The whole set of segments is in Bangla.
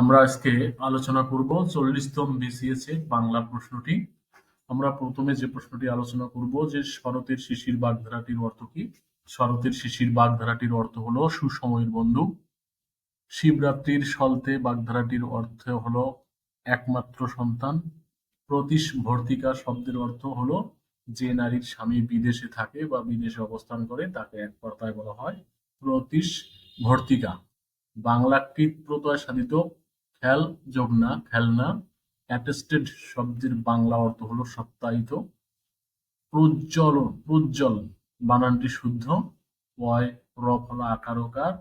আমরা আজকে আলোচনা করব চল্লিশতম বিসিএস বাংলা প্রশ্নটি। আমরা প্রথমে যে প্রশ্নটি আলোচনা করব যে শরতের শিশির বাগধারাটির অর্থ কি? শরতের শিশির বাগধারাটির অর্থ হলো সুসময়ের বন্ধু। শিবরাত্রির সলতে বাগধারাটির অর্থ হলো একমাত্র সন্তান। প্রতিশ ভর্তিকা শব্দের অর্থ হলো যে নারীর স্বামী বিদেশে থাকে বা বিদেশে অবস্থান করে, তাকে এক কথায় বলা হয় প্রতিশ ভর্তিকা। বাংলা কৃত প্রত্যয় সাধিত খেল যোগ না খেলনা অ্যাটেস্টেড শব্দের বাংলা অর্থ হলো সত্যায়িত প্রজ্জ্বল প্রজ্জ্বল বানানটি শুদ্ধ ওয় র ফলা আকারকার,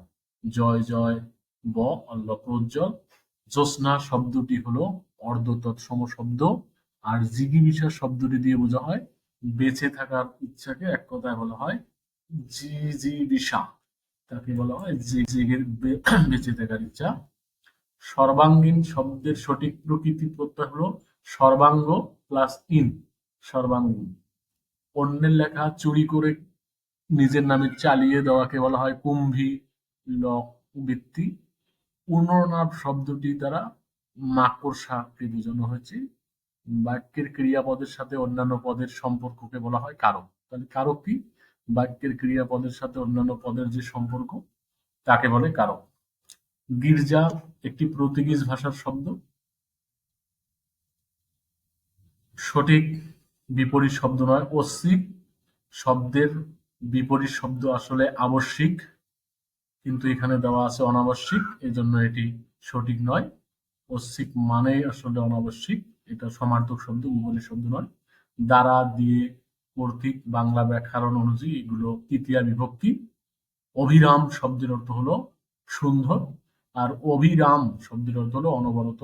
জয় জয়, ব অল্ল প্রজ্জ্বল জ্যোৎস্না শব্দটি হলো অর্ধ তৎসম শব্দ আর জিগিবিসা শব্দটি দিয়ে বোঝা হয়, বেঁচে থাকার ইচ্ছাকে এক কথায় বলা হয় জিজিবিসা তাকে বলা হয় জেগের বেঁচে থাকার ইচ্ছা। সর্বাঙ্গীন শব্দের সঠিক প্রকৃতি প্রত্যয় হলো সর্বাঙ্গ প্লাস ইন সর্বাঙ্গীন। অন্যের লেখা চুরি করে নিজের নামে চালিয়ে দেওয়াকে বলা হয় কুম্ভী বৃত্তি। পুনর্নাভ শব্দটি দ্বারা মাকড়সাকে বোঝানো হয়েছে। বাক্যের ক্রিয়াপদের সাথে অন্যান্য পদের সম্পর্ককে বলা হয় কারক। তাহলে কারক কি? বাক্যের ক্রিয়াপদের সাথে অন্যান্য পদের যে সম্পর্ক, তাকে বলে কারক। গির্জা একটি পর্তুগিজ ভাষার শব্দ। সঠিক বিপরীত শব্দ নয় অস্মিক শব্দের বিপরীত শব্দ আসলে আবশ্যিক, কিন্তু এখানে দেওয়া আছে অনাবশ্যিক এই জন্য এটি সঠিক নয়। অস্মিক মানেই আসলে অনাবশ্যিক, এটা সমার্থক শব্দ বিপরীত শব্দ নয়। দ্বারা, দিয়ে, কর্তৃক, বাংলা ব্যাকরণ অনুযায়ী এগুলো তৃতীয়া বিভক্তি। অভিরাম শব্দের অর্থ হলো সুন্দর আর অভিরাম শব্দের অর্থ হলো অনবরত